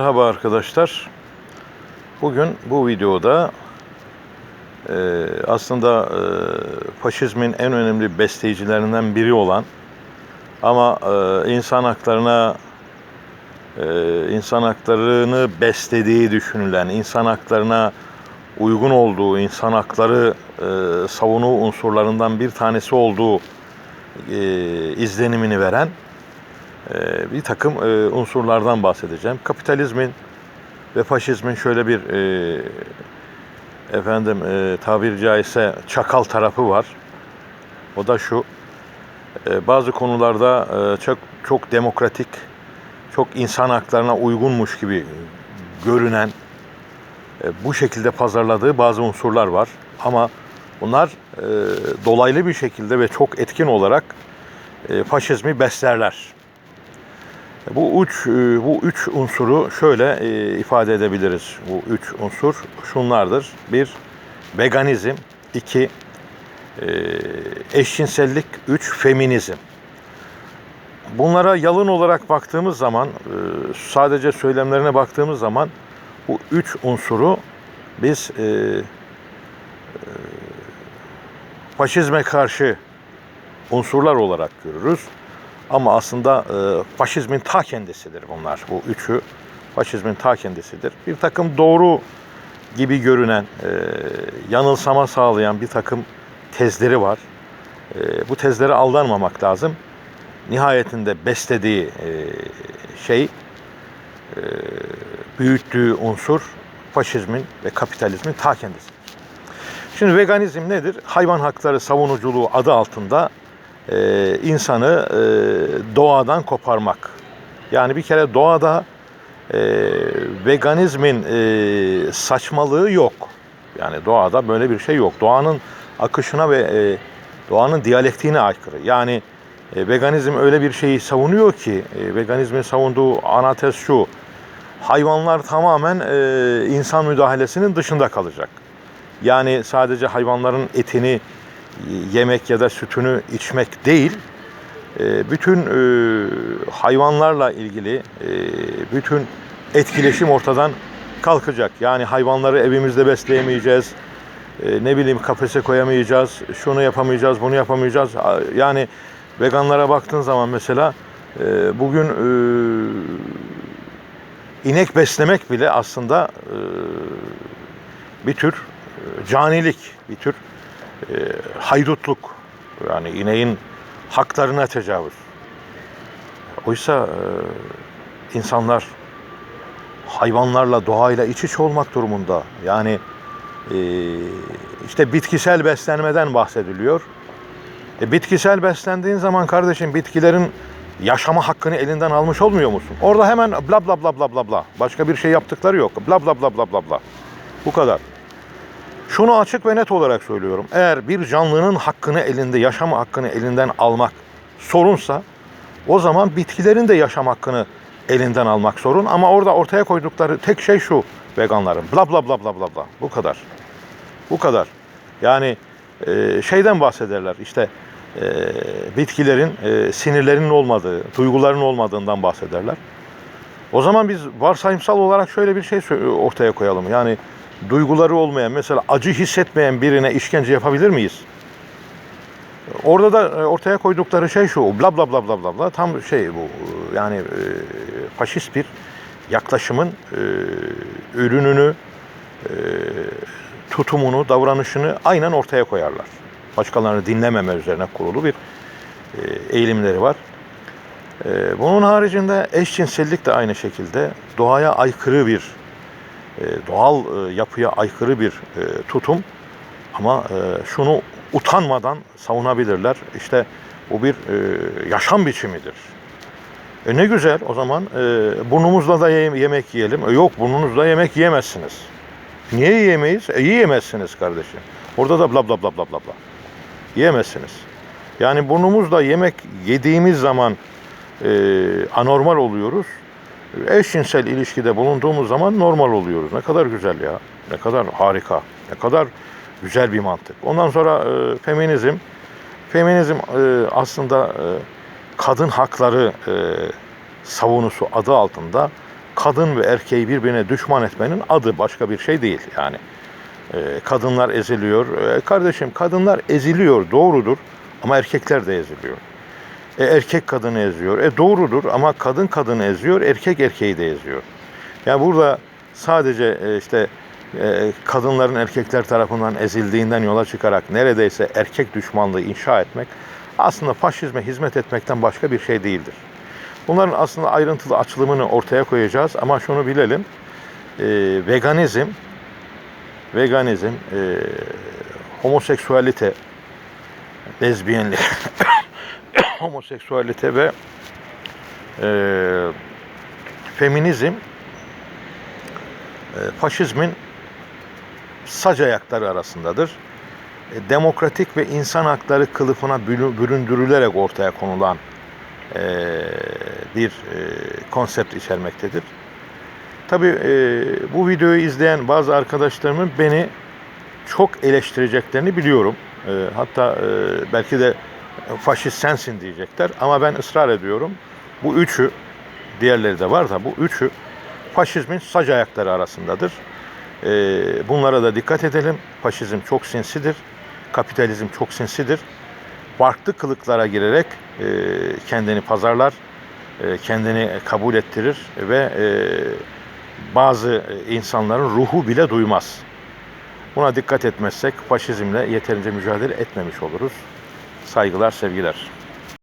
Merhaba arkadaşlar. Bugün bu videoda e, aslında e, faşizmin en önemli besleyicilerinden biri olan ama e, insan haklarına e, insan haklarını beslediği düşünülen, insan haklarına uygun olduğu, insan hakları e, savunu unsurlarından bir tanesi olduğu e, izlenimini veren bir takım e, unsurlardan bahsedeceğim. Kapitalizmin ve faşizmin şöyle bir e, efendim e, tabiri caizse çakal tarafı var. O da şu. bazı konularda çok çok demokratik, çok insan haklarına uygunmuş gibi görünen bu şekilde pazarladığı bazı unsurlar var. Ama bunlar dolaylı bir şekilde ve çok etkin olarak faşizmi beslerler. Bu üç, e, bu üç unsuru şöyle e, ifade edebiliriz. Bu üç unsur şunlardır. Bir, veganizm. iki e, eşcinsellik. Üç, feminizm. Bunlara yalın olarak baktığımız zaman, sadece söylemlerine baktığımız zaman bu üç unsuru biz faşizme karşı unsurlar olarak görürüz. Ama aslında e, faşizmin ta kendisidir bunlar. Bu üçü faşizmin ta kendisidir. Bir takım doğru gibi görünen, e, yanılsama sağlayan bir takım tezleri var. E, bu tezlere aldanmamak lazım. Nihayetinde beslediği e, şey, e, büyüttüğü unsur faşizmin ve kapitalizmin ta kendisi. Şimdi veganizm nedir? Hayvan hakları savunuculuğu adı altında e, insanı e, doğadan koparmak. Yani bir kere doğada e, veganizmin e, saçmalığı yok. Yani doğada böyle bir şey yok. Doğanın akışına ve e, doğanın diyalektiğine aykırı. Yani e, veganizm öyle bir şeyi savunuyor ki, e, veganizmin savunduğu ana tez şu, hayvanlar tamamen e, insan müdahalesinin dışında kalacak. Yani sadece hayvanların etini yemek ya da sütünü içmek değil, e, bütün e, hayvanlarla ilgili e, bütün etkileşim ortadan kalkacak. Yani hayvanları evimizde besleyemeyeceğiz, ne bileyim kafese koyamayacağız, şunu yapamayacağız, bunu yapamayacağız. Yani veganlara baktığın zaman mesela bugün inek beslemek bile aslında bir tür canilik, bir tür e, haydutluk yani ineğin haklarına tecavüz. Oysa e, insanlar hayvanlarla, doğayla iç içe olmak durumunda. Yani e, işte bitkisel beslenmeden bahsediliyor. E, bitkisel beslendiğin zaman kardeşim bitkilerin yaşama hakkını elinden almış olmuyor musun? Orada hemen bla bla bla bla bla bla. Başka bir şey yaptıkları yok. Bla bla bla bla bla bla. Bu kadar. Şunu açık ve net olarak söylüyorum. Eğer bir canlının hakkını elinde, yaşam hakkını elinden almak sorunsa o zaman bitkilerin de yaşam hakkını elinden almak sorun. Ama orada ortaya koydukları tek şey şu veganların. Bla bla bla bla bla bla. Bu kadar. Bu kadar. Yani e, şeyden bahsederler işte e, bitkilerin e, sinirlerinin olmadığı, duyguların olmadığından bahsederler. O zaman biz varsayımsal olarak şöyle bir şey ortaya koyalım. Yani duyguları olmayan, mesela acı hissetmeyen birine işkence yapabilir miyiz? Orada da e, ortaya koydukları şey şu, bla bla bla bla bla bla tam şey bu yani e, faşist bir yaklaşımın e, ürününü, e, tutumunu, davranışını aynen ortaya koyarlar. Başkalarını dinlememe üzerine kurulu bir e, eğilimleri var. E, bunun haricinde eşcinsellik de aynı şekilde doğaya aykırı bir e, doğal e, yapıya aykırı bir e, tutum ama şunu utanmadan savunabilirler. İşte bu bir yaşam biçimidir. E ne güzel o zaman burnumuzla da yemek yiyelim. E yok burnunuzla yemek yiyemezsiniz. Niye yiyemeyiz? E yiyemezsiniz kardeşim. Orada da bla bla bla bla bla bla. Yiyemezsiniz. Yani burnumuzla yemek yediğimiz zaman e, anormal oluyoruz eşcinsel ilişkide bulunduğumuz zaman normal oluyoruz. Ne kadar güzel ya. Ne kadar harika. Ne kadar güzel bir mantık. Ondan sonra e, feminizm. Feminizm e, aslında e, kadın hakları e, savunusu adı altında kadın ve erkeği birbirine düşman etmenin adı başka bir şey değil yani. E, kadınlar eziliyor. E, kardeşim kadınlar eziliyor doğrudur ama erkekler de eziliyor. E, erkek kadını eziyor. E doğrudur ama kadın kadını eziyor, erkek erkeği de eziyor. Yani burada sadece e, işte e, kadınların erkekler tarafından ezildiğinden yola çıkarak neredeyse erkek düşmanlığı inşa etmek aslında faşizme hizmet etmekten başka bir şey değildir. Bunların aslında ayrıntılı açılımını ortaya koyacağız ama şunu bilelim. e, veganizm, veganizm, e, homoseksüelite, lezbiyenlik, homoseksüelite ve e, feminizm e, faşizmin sac ayakları arasındadır. E, demokratik ve insan hakları kılıfına bürü- büründürülerek ortaya konulan e, bir e, konsept içermektedir. Tabii e, bu videoyu izleyen bazı arkadaşlarımın beni çok eleştireceklerini biliyorum. E, hatta e, belki de faşist sensin diyecekler ama ben ısrar ediyorum. Bu üçü, diğerleri de var da bu üçü faşizmin sac ayakları arasındadır. E, bunlara da dikkat edelim. Faşizm çok sinsidir. Kapitalizm çok sinsidir. Farklı kılıklara girerek e, kendini pazarlar, e, kendini kabul ettirir ve e, bazı insanların ruhu bile duymaz. Buna dikkat etmezsek faşizmle yeterince mücadele etmemiş oluruz. Saygılar, sevgiler.